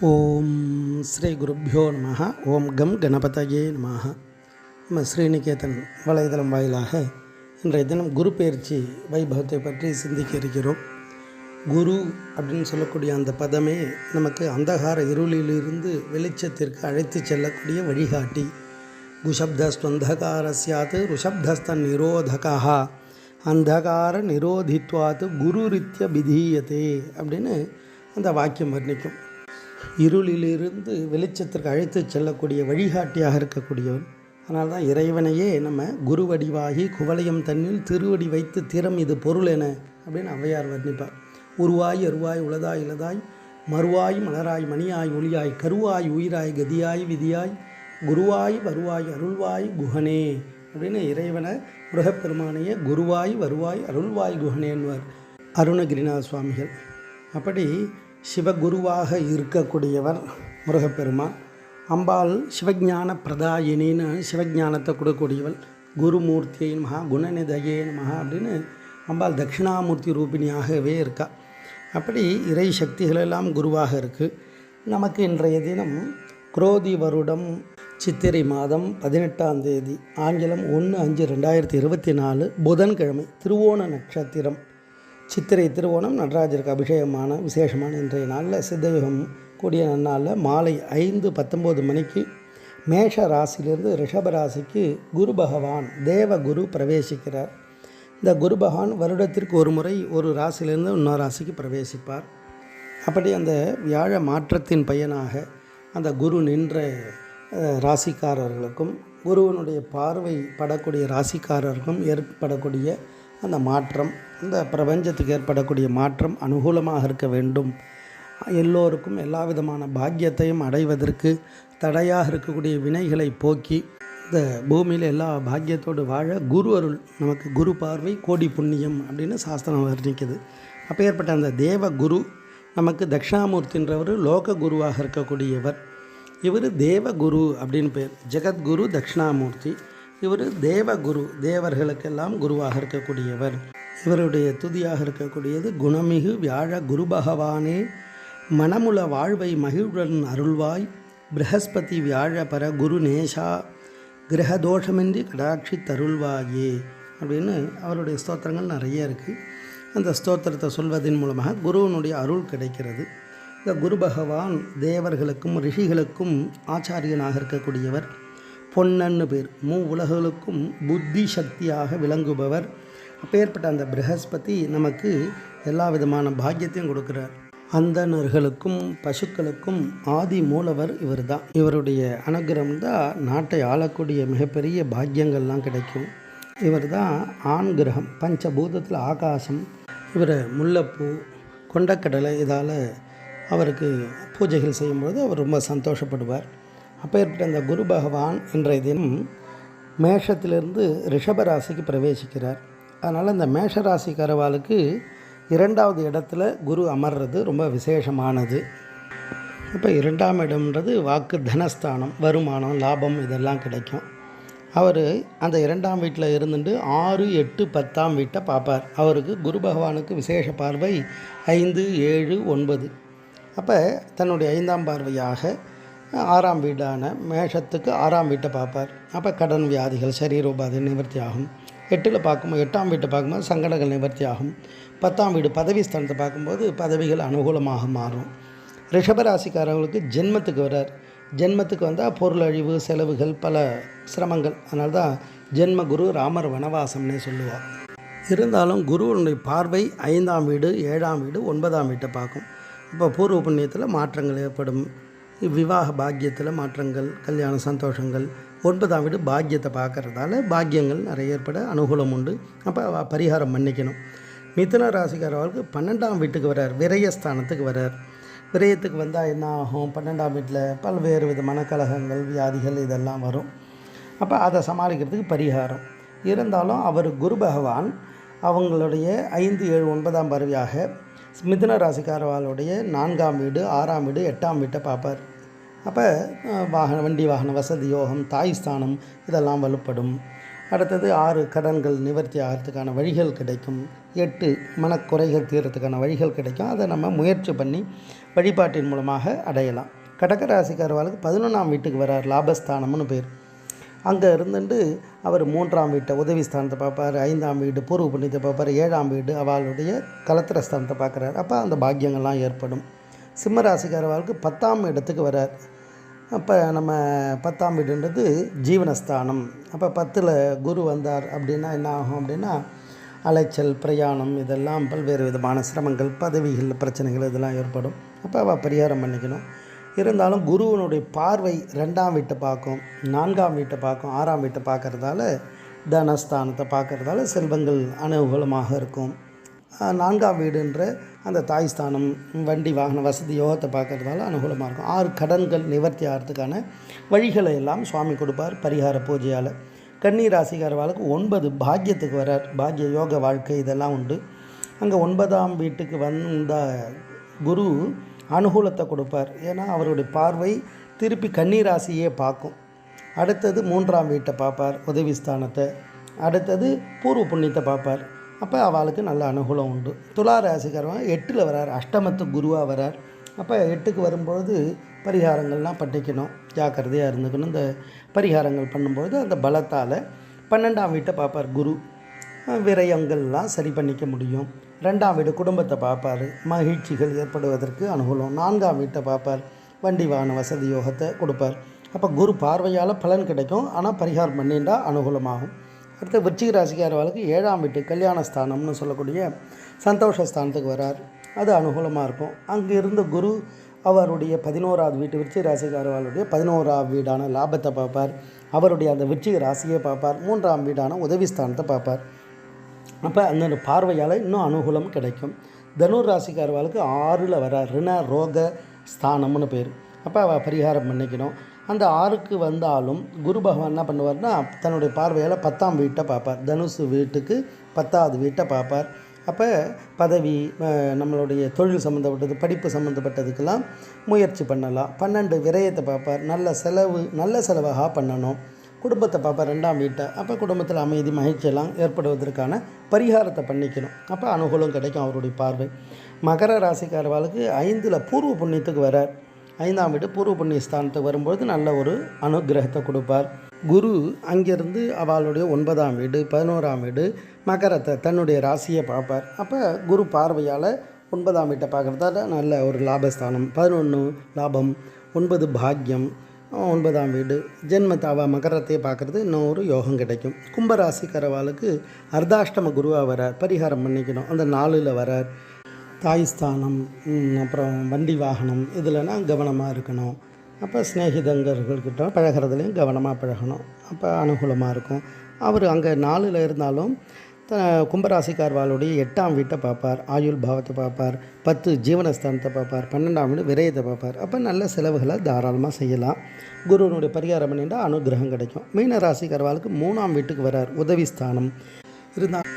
ஓம் ஸ்ரீ குருப்பியோ நம ஓம் கம் கணபதயே நம நம்ம ஸ்ரீநிகேதன் வலைதளம் வாயிலாக இன்றைய தினம் குரு பயிற்சி வைபவத்தை பற்றி சிந்திக்க இருக்கிறோம். குரு அப்படின்னு சொல்லக்கூடிய அந்த பதமே நமக்கு அந்தகார இருளிலிருந்து வெளிச்சத்திற்கு அழைத்து செல்லக்கூடிய வழிகாட்டி. குஷப்தஸ்வந்தகார சியாத் ருஷப்தஸ்தன் நிரோதகா அந்தகார நிரோதித்வாத்து குரு ரித்திய விதீயதே அப்படின்னு அந்த வாக்கியம் வர்ணிக்கும். இருளிலிருந்து வெளிச்சத்திற்கு அழைத்து செல்லக்கூடிய வழிகாட்டியாக இருக்கக்கூடியவன். அதனால் தான் இறைவனையே நம்ம குருவடிவாகி குவளையம் தன்னில் திருவடி வைத்து திறம் இது பொருள் என அப்படின்னு ஔவையார் வர்ணிப்பார். உருவாய் அருவாய் உளதாய் இளதாய் மறுவாய் மலராய் மணியாய் ஒளியாய் கருவாய் உயிராய் கதியாய் விதியாய் குருவாய் வருவாய் அருள்வாய் குஹனே அப்படின்னு இறைவனை முருகப்பெருமானையே குருவாய் வருவாய் அருள்வாய் குஹனேன்வார் அருணகிரிநாத சுவாமிகள். அப்படி சிவகுருவாக இருக்கக்கூடியவர் முருகப்பெருமான். அம்பாள் சிவஞான பிரதாயினின்னு சிவஞானத்தை கொடுக்கக்கூடியவள். குருமூர்த்தியை மகா குணநிதையே மகா அப்படின்னு அம்பாள் தட்சிணாமூர்த்தி ரூபிணியாகவே இருக்கா. அப்படி இறை சக்திகளெல்லாம் குருவாக இருக்குது நமக்கு இன்றைய தினம் குரோதி வருடம் சித்திரை மாதம் பதினெட்டாம் தேதி ஆங்கிலம் ஒன்று அஞ்சு ரெண்டாயிரத்தி இருபத்தி நாலு புதன்கிழமை திருவோண நட்சத்திரம். சித்திரை திருவோணம் நடராஜருக்கு அபிஷேகமான விசேஷமான இன்றைய நாளில் சித்தயுகம் கூடிய நன்னாளில் மாலை ஐந்து பத்தொம்போது மணிக்கு மேஷ ராசியிலிருந்து ரிஷப ராசிக்கு குரு பகவான் தேவ குரு பிரவேசிக்கிறார். இந்த குரு பகவான் வருடத்திற்கு ஒரு முறை ஒரு ராசியிலிருந்து இன்னொரு ராசிக்கு பிரவேசிப்பார். அப்படி அந்த வியாழ மாற்றத்தின் பயனாக அந்த குரு நின்ற ராசிக்காரர்களுக்கும் குருவனுடைய பார்வை படக்கூடிய ராசிக்காரருக்கும் ஏற்படக்கூடிய அந்த மாற்றம் இந்த பிரபஞ்சத்துக்கு ஏற்படக்கூடிய மாற்றம் அனுகூலமாக இருக்க வேண்டும். எல்லோருக்கும் எல்லா விதமான பாக்கியத்தையும் அடைவதற்கு தடையாக இருக்கக்கூடிய வினைகளை போக்கி இந்த பூமியில் எல்லா பாக்கியத்தோடு வாழ குரு அருள் நமக்கு குரு பார்வை கோடி புண்ணியம் அப்படின்னு சாஸ்திரம் வர்ணிக்குது. அப்பேற்பட்ட அந்த தேவ குரு நமக்கு தட்சிணாமூர்த்தின்றவர் லோக குருவாக இருக்கக்கூடியவர். இவர் தேவகுரு அப்படின்னு பேர். ஜெகத்குரு தட்சிணாமூர்த்தி. இவர் தேவகுரு தேவர்களுக்கெல்லாம் குருவாக இருக்கக்கூடியவர். இவருடைய துதியாக இருக்கக்கூடியது குணமிகு வியாழ குரு பகவானே. மனமுல வாழ்வை மகிழ்வுடன் அருள்வாய். பிரகஸ்பதி வியாழ பர குரு நேஷா கிரகதோஷமின்றி கடாட்சி தருள்வாயே. அப்படின்னு அவருடைய ஸ்தோத்திரங்கள் நிறைய இருக்குது அந்த ஸ்தோத்திரத்தை சொல்வதன் மூலமாக குருவனுடைய அருள் கிடைக்கிறது. இந்த குரு பகவான் தேவர்களுக்கும் ரிஷிகளுக்கும் ஆச்சாரியனாக இருக்கக்கூடியவர். பொன்னன்னு பேர். மூ உலகுகளுக்கும் புத்தி சக்தியாக விளங்குபவர். அப்பேற்பட்ட அந்த பிரகஸ்பதி நமக்கு எல்லா விதமான பாக்கியத்தையும் கொடுக்குறார். அந்தணர்களுக்கும் பசுக்களுக்கும் ஆதி மூலவர் இவர் தான் இவருடைய அனுகிரகம் தான் நாட்டை ஆளக்கூடிய மிகப்பெரிய பாக்கியங்கள்லாம் கிடைக்கும். இவர் தான் ஆண் கிரகம் பஞ்சபூதத்தில் ஆகாசம் இவர் முல்லைப்பூ கொண்டக்கடலை இதால் அவருக்கு பூஜைகள் செய்யும்பொழுது அவர் ரொம்ப சந்தோஷப்படுவார். அப்பேற்பட்ட அந்த குரு பகவான் இன்றைய தினம் மேஷத்திலிருந்து ரிஷபராசிக்கு பிரவேசிக்கிறார். அதனால் இந்த மேஷராசிக்காரவாளுக்கு இரண்டாவது இடத்துல குரு அமர்றது ரொம்ப விசேஷமானது. இப்போ இரண்டாம் இடம்ன்றது வாக்கு தனஸ்தானம் வருமானம் லாபம் இதெல்லாம் கிடைக்கும். அவர் அந்த இரண்டாம் வீட்டில் இருந்துட்டு ஆறு எட்டு பத்தாம் வீட்டை பார்ப்பார் அவருக்கு குரு பகவானுக்கு விசேஷ பார்வை ஐந்து ஏழு ஒன்பது. அப்போ தன்னுடைய ஐந்தாம் பார்வையாக ஆறாம் வீடான மேஷத்துக்கு ஆறாம் வீட்டை பார்ப்பார். அப்போ கடன் வியாதிகள் சரீரோபாதை நிவர்த்தி ஆகும் எட்டில் பார்க்கும்போது எட்டாம் வீட்டை பார்க்கும்போது சங்கடங்கள் நிவர்த்தி ஆகும் பத்தாம் வீடு பதவி ஸ்தானத்தை பார்க்கும்போது பதவிகள் அனுகூலமாக மாறும். ரிஷபராசிக்காரர்களுக்கு ஜென்மத்துக்கு வர்றார் ஜென்மத்துக்கு வந்தால் பொருளழிவு செலவுகள் பல சிரமங்கள். அதனால தான் ஜென்ம குரு ராமர் வனவாசம்னே சொல்லுவார். இருந்தாலும் குருவனுடைய பார்வை ஐந்தாம் வீடு ஏழாம் வீடு ஒன்பதாம் வீட்டை பார்க்கும். இப்போ பூர்வ புண்ணியத்தில் மாற்றங்கள் ஏற்படும். விவாக பாக்கியத்தில் மாற்றங்கள் கல்யாண சந்தோஷங்கள் ஒன்பதாம் வீடு பாக்கியத்தை பார்க்குறதால பாக்கியங்கள் நிறைய ஏற்பட அனுகூலம் உண்டு. அப்போ பரிகாரம் பண்ணிக்கணும். மிதுன ராசிக்காரர்களுக்கு பன்னெண்டாம் வீட்டுக்கு வரார் விரயஸ்தானத்துக்கு வரார் விரயத்துக்கு வந்தால் என்ன ஆகும்? பன்னெண்டாம் வீட்டில் பல்வேறு விதமான கலகங்கள் வியாதிகள் இதெல்லாம் வரும். அப்போ அதை சமாளிக்கிறதுக்கு பரிகாரம். இருந்தாலும் அவர் குரு பகவான் அவங்களுடைய ஐந்து ஏழு ஒன்பதாம் பருவியாக மிதுன ராசிக்காரவாளுடைய நான்காம் வீடு ஆறாம் வீடு எட்டாம் வீட்டை பார்ப்பார். அப்போ வாகன வண்டி வாகன வசதி யோகம் தாய் ஸ்தானம் இதெல்லாம் வலுப்படும். அடுத்தது ஆறு கடன்கள் நிவர்த்தி ஆகிறதுக்கான வழிகள் கிடைக்கும். எட்டு மனக்குறைகள் தீர்றதுக்கான வழிகள் கிடைக்கும். அதை நம்ம முயற்சி பண்ணி வழிபாட்டின் மூலமாக அடையலாம். கடகராசிக்காரவாளுக்கு பதினொன்றாம் வீட்டுக்கு வரார் லாபஸ்தானம்னு பேர். அங்கே இருந்துட்டு அவர் மூன்றாம் வீட்டை உதவி ஸ்தானத்தை பார்ப்பார் ஐந்தாம் வீடு பூர்வ புண்ணியத்தை பார்ப்பார் ஏழாம் வீடு அவளுடைய கலத்திர ஸ்தானத்தை பார்க்குறாரு. அப்போ அந்த பாக்கியங்கள்லாம் ஏற்படும். சிம்ம ராசிக்காரவாளுக்கு பத்தாம் இடத்துக்கு வரார். அப்போ நம்ம பத்தாம் வீடுன்றது ஜீவனஸ்தானம். அப்போ பத்தில் குரு வந்தார் அப்படின்னா என்ன ஆகும் அப்படின்னா அலைச்சல் பிரயாணம் இதெல்லாம் பல்வேறு விதமான சிரமங்கள் பதவிகள் பிரச்சனைகள் இதெல்லாம் ஏற்படும். அப்போ அவள் பரிகாரம் பண்ணிக்கணும். இருந்தாலும் குருவனுடைய பார்வை ரெண்டாம் வீட்டை பார்க்கும் நான்காம் வீட்டை பார்க்கும் ஆறாம் வீட்டை பார்க்குறதால தனஸ்தானத்தை பார்க்குறதால செல்வங்கள் அனுகூலமாக இருக்கும். நான்காம் வீடுன்ற அந்த தாய் ஸ்தானம் வண்டி வாகன வசதி யோகத்தை பார்க்குறதால அனுகூலமாக இருக்கும். ஆறு கடன்கள் நிவர்த்தி ஆகிறதுக்கான வழிகளை எல்லாம் சுவாமி கொடுப்பார் பரிகார பூஜையால். கன்னி ராசிக்காரவாளுக்கு ஒன்பது பாக்கியத்துக்கு வரார். பாக்கிய யோக வாழ்க்கை இதெல்லாம் உண்டு. அங்கே ஒன்பதாம் வீட்டுக்கு வந்த குரு அனுகூலத்தை கொடுப்பார். ஏன்னா அவருடைய பார்வை திருப்பி கன்னி பார்க்கும். அடுத்தது மூன்றாம் வீட்டை பார்ப்பார் உதவி ஸ்தானத்தை. அடுத்தது பூர்வ புண்ணியத்தை பார்ப்பார். அப்போ அவளுக்கு நல்ல அனுகூலம் உண்டு. துலா ராசிக்காரன் எட்டில் வரார் அஷ்டமத்து குருவாக வரார். அப்போ எட்டுக்கு வரும்பொழுது பரிகாரங்கள்லாம் பண்ணிக்கணும். ஜாக்கிரதையாக இருந்துக்கணும். இந்த பரிகாரங்கள் பண்ணும்பொழுது அந்த பலத்தால் பன்னெண்டாம் வீட்டை பார்ப்பார் குரு. விரயங்கள்லாம் சரி பண்ணிக்க முடியும். ரெண்டாம் வீடு குடும்பத்தை பார்ப்பார். மகிழ்ச்சிகள் ஏற்படுவதற்கு அனுகூலம். நான்காம் வீட்டை பார்ப்பார். வண்டி வாகன வசதி யோகத்தை கொடுப்பார். அப்போ குரு பார்வையால் பலன் கிடைக்கும். ஆனால் பரிகாரம் பண்ணிண்டா அனுகூலமாகும். அடுத்து விருச்சிக ராசிக்காரர்களுக்கு ஏழாம் வீட்டு கல்யாண ஸ்தானம்னு சொல்லக்கூடிய சந்தோஷ ஸ்தானத்துக்கு வரார். அது அனுகூலமாக இருக்கும். அங்கே இருந்த குரு அவருடைய பதினோராவது வீட்டு விருச்சிக ராசிக்காரர்களுடைய பதினோராவது வீடான லாபத்தை பார்ப்பார். அவருடைய அந்த விருச்சிக ராசியை பார்ப்பார். மூன்றாம் வீடான உதவி ஸ்தானத்தை பார்ப்பார். அப்போ அந்த பார்வையால் இன்னும் அனுகூலம் கிடைக்கும். தனுர் ராசிக்காரவாளுக்கு ஆறில் வர ரிண ரோக ஸ்தானம்னு பேர். அப்போ அவள் பரிகாரம் பண்ணிக்கணும். அந்த ஆறுக்கு வந்தாலும் குரு பகவான் என்ன பண்ணுவார்னா தன்னுடைய பார்வையால் பத்தாம் வீட்டை பார்ப்பார். தனுசு வீட்டுக்கு பத்தாவது வீட்டை பார்ப்பார். அப்போ பதவி நம்மளுடைய தொழில் சம்மந்தப்பட்டது படிப்பு சம்மந்தப்பட்டதுக்கெல்லாம் முயற்சி பண்ணலாம். பன்னெண்டு விரயத்தை பார்ப்பார். நல்ல செலவு நல்ல செலவாக பண்ணணும். குடும்பத்தை பார்ப்பேன் ரெண்டாம் வீட்டை அப்போ குடும்பத்தில் அமைதி மகிழ்ச்சியெல்லாம் ஏற்படுவதற்கான பரிகாரத்தை பண்ணிக்கணும். அப்போ அனுகூலம் கிடைக்கும் அவருடைய பார்வை. மகர ராசிக்காரவாளுக்கு ஐந்தில் பூர்வ புண்ணியத்துக்கு வரார். ஐந்தாம் வீடு பூர்வ புண்ணிய ஸ்தானத்துக்கு வரும்பொழுது நல்ல ஒரு அனுகிரகத்தை கொடுப்பார். குரு அங்கிருந்து அவளுடைய ஒன்பதாம் வீடு பதினோராம் வீடு மகரத்தை தன்னுடைய ராசியை பார்ப்பார். அப்போ குரு பார்வையால் ஒன்பதாம் வீட்டை பார்க்குறதால நல்ல ஒரு லாபஸ்தானம். பதினொன்று லாபம் ஒன்பது பாக்யம் ஒன்பதாம் வீடு. ஜென்மத்தாவா மகரத்தை பார்க்குறது இன்னும் ஒரு யோகம் கிடைக்கும். கும்பராசிக்காரவாளுக்கு அர்த்தாஷ்டம குருவாக வரார் பரிகாரம் பண்ணிக்கணும். அந்த நாளில் வரார். தாய் ஸ்தானம் அப்புறம் வண்டி வாகனம் இதில்னா கவனமாக இருக்கணும். அப்போ ஸ்நேகிதங்கர்கள்கிட்ட பழகிறதுலையும் கவனமாக பழகணும். அப்போ அனுகூலமாக இருக்கும். அவர் அங்கே நாளில் இருந்தாலும் கும்பராசிக்கார்வாளுடைய எட்டாம் வீட்டை பார்ப்பார் ஆயுள் பாவத்தை பார்ப்பார் பத்து ஜீவனஸ்தானத்தை பார்ப்பார் பன்னெண்டாம் வீடு விரயத்தை பார்ப்பார். அப்போ நல்ல செலவுகளை தாராளமாக செய்யலாம். குருவனுடைய பரிகாரம் பண்ணிட்டால் அனுகிரகம் கிடைக்கும். மீன ராசிக்காரவாளுக்கு மூணாம் வீட்டுக்கு வரார் உதவி ஸ்தானம். இருந்தால்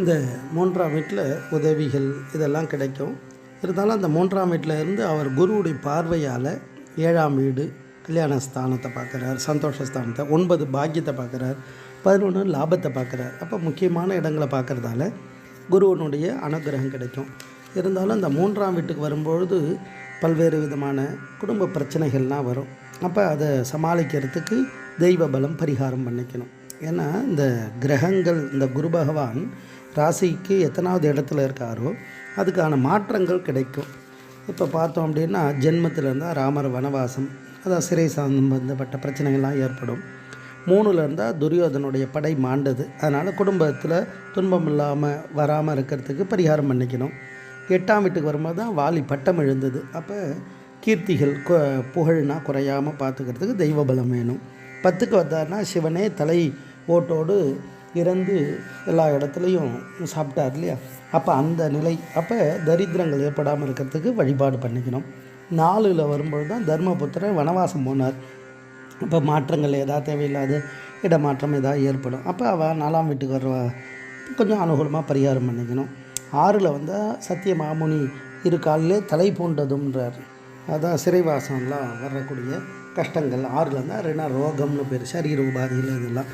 இந்த மூன்றாம் வீட்டில் உதவிகள் இதெல்லாம் கிடைக்கும். இருந்தாலும் அந்த மூன்றாம் வீட்டில் இருந்து அவர் குருவுடைய பார்வையால் ஏழாம் வீடு கல்யாண ஸ்தானத்தை பார்க்குறார் சந்தோஷ ஸ்தானத்தை ஒன்பது பாக்கியத்தை பார்க்குறார் பதினொன்று லாபத்தை பார்க்குறார். அப்போ முக்கியமான இடங்களை பார்க்குறதால குருவனுடைய அனுகிரகம் கிடைக்கும். இருந்தாலும் அந்த மூன்றாம் வீட்டுக்கு வரும்பொழுது பல்வேறு விதமான குடும்ப பிரச்சனைகள்லாம் வரும். அப்போ அதை சமாளிக்கிறதுக்கு தெய்வ பலம் பரிகாரம் பண்ணிக்கணும். ஏன்னா இந்த கிரகங்கள் இந்த குரு பகவான் ராசிக்கு எத்தனாவது இடத்துல இருக்காரோ அதுக்கான மாற்றங்கள் கிடைக்கும். இப்போ பார்த்தோம் அப்படின்னா ஜென்மத்தில் இருந்தால் ராமர் வனவாசம் அதான் சிறை சம்பந்தப்பட்ட பிரச்சனைகள்லாம் ஏற்படும். மூணில் இருந்தால் துரியோதனுடைய படை மாண்டது. அதனால் குடும்பத்தில் துன்பம் இல்லாமல் வராமல் இருக்கிறதுக்கு பரிகாரம் பண்ணிக்கணும். எட்டாம் வீட்டுக்கு வரும்போது தான் வாலி பட்டம் எழுந்தது. அப்போ கீர்த்திகள் கு- புகழ்னா குறையாமல் பார்த்துக்கிறதுக்கு தெய்வ பலம் வேணும். பத்துக்கு வந்தார்னா சிவனே தலை ஓட்டோடு இறந்து எல்லா இடத்துலையும் சாப்பிட்டார் இல்லையா? அப்போ அந்த நிலை அப்போ தரித்திரங்கள் ஏற்படாமல் இருக்கிறதுக்கு வழிபாடு பண்ணிக்கணும். நாலில் வரும்போது தான் தர்மபுத்திரர் வனவாசம் போனார். இப்போ மாற்றங்கள் ஏதாவது தேவையில்லாத இடமாற்றம் எதாவது ஏற்படும். அப்போ அவள் நாலாம் வீட்டுக்கு வர்றவ கொஞ்சம் அனுகூலமாக பரிகாரம் பண்ணிக்கணும். ஆறில் வந்தால் சத்திய மாமுனி இரு காலிலே தலை பூண்டதுன்றார் அதான் சிறைவாசம்லாம் வரக்கூடிய கஷ்டங்கள். ஆறில் இருந்தால் ரெண்டா ரோகம்னு பேர் சரீர உபாதிகள் இதெல்லாம்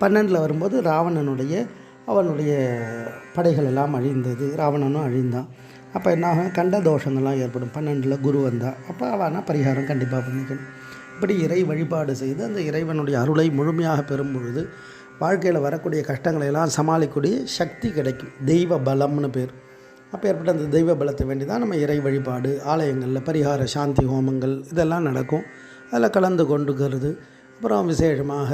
பன்னெண்டில் வரும்போது ராவணனுடைய அவனுடைய படைகள் எல்லாம் அழிந்தது. ராவணனும் அழிந்தான். அப்போ என்ன ஆகும் கண்ட தோஷங்கள்லாம் ஏற்படும். பன்னெண்டில் குரு வந்தால் அப்போ அவனால் பரிகாரம் கண்டிப்பாக பண்ணிக்கணும். இப்படி இறை வழிபாடு செய்து அந்த இறைவனுடைய அருளை முழுமையாக பெறும் பொழுது வாழ்க்கையில் வரக்கூடிய கஷ்டங்களை எல்லாம் சமாளிக்கக்கூடிய சக்தி கிடைக்கும். தெய்வ பலம்னு பேர். அப்போ ஏற்பட்ட அந்த தெய்வ பலத்தை வேண்டி தான் நம்ம இறை வழிபாடு ஆலயங்களில் பரிகார சாந்தி ஹோமங்கள் இதெல்லாம் நடக்கும். அதில் கலந்து கொண்டுக்கிறது. அப்புறம் விசேஷமாக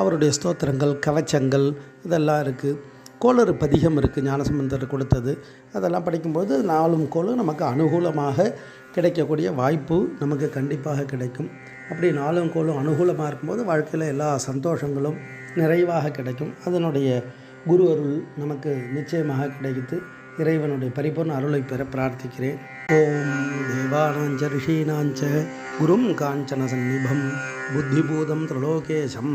அவருடைய ஸ்தோத்திரங்கள் கவச்சங்கள் இதெல்லாம் இருக்குது கோளறு பதிகம் இருக்குது ஞானசம்பந்தர் கொடுத்தது. அதெல்லாம் படிக்கும்போது நாளும் கோளும் நமக்கு அனுகூலமாக கிடைக்கக்கூடிய வாய்ப்பு நமக்கு கண்டிப்பாக கிடைக்கும். அப்படி நாளும் கோளும் அனுகூலமாக இருக்கும்போது வாழ்க்கையில் எல்லா சந்தோஷங்களும் நிறைவாக கிடைக்கும். அதனுடைய குரு அருள் நமக்கு நிச்சயமாக கிடைத்து இறைவனுடைய பரிபூர்ண அருளை பெற பிரார்த்திக்கிறேன். ஓம் தேவானாஞ்ச ரிஷீனாஞ்ச குரும் காஞ்சன சந்நிபம். புத்திபூதம் திரலோகேசம்.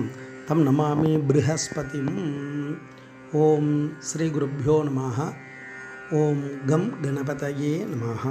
தம் நமாமி ப்ரஹஸ்பதிம். ஓம் ஸ்ரீ குருப்பியோ நம ஓம் கம் கணபதயே நமः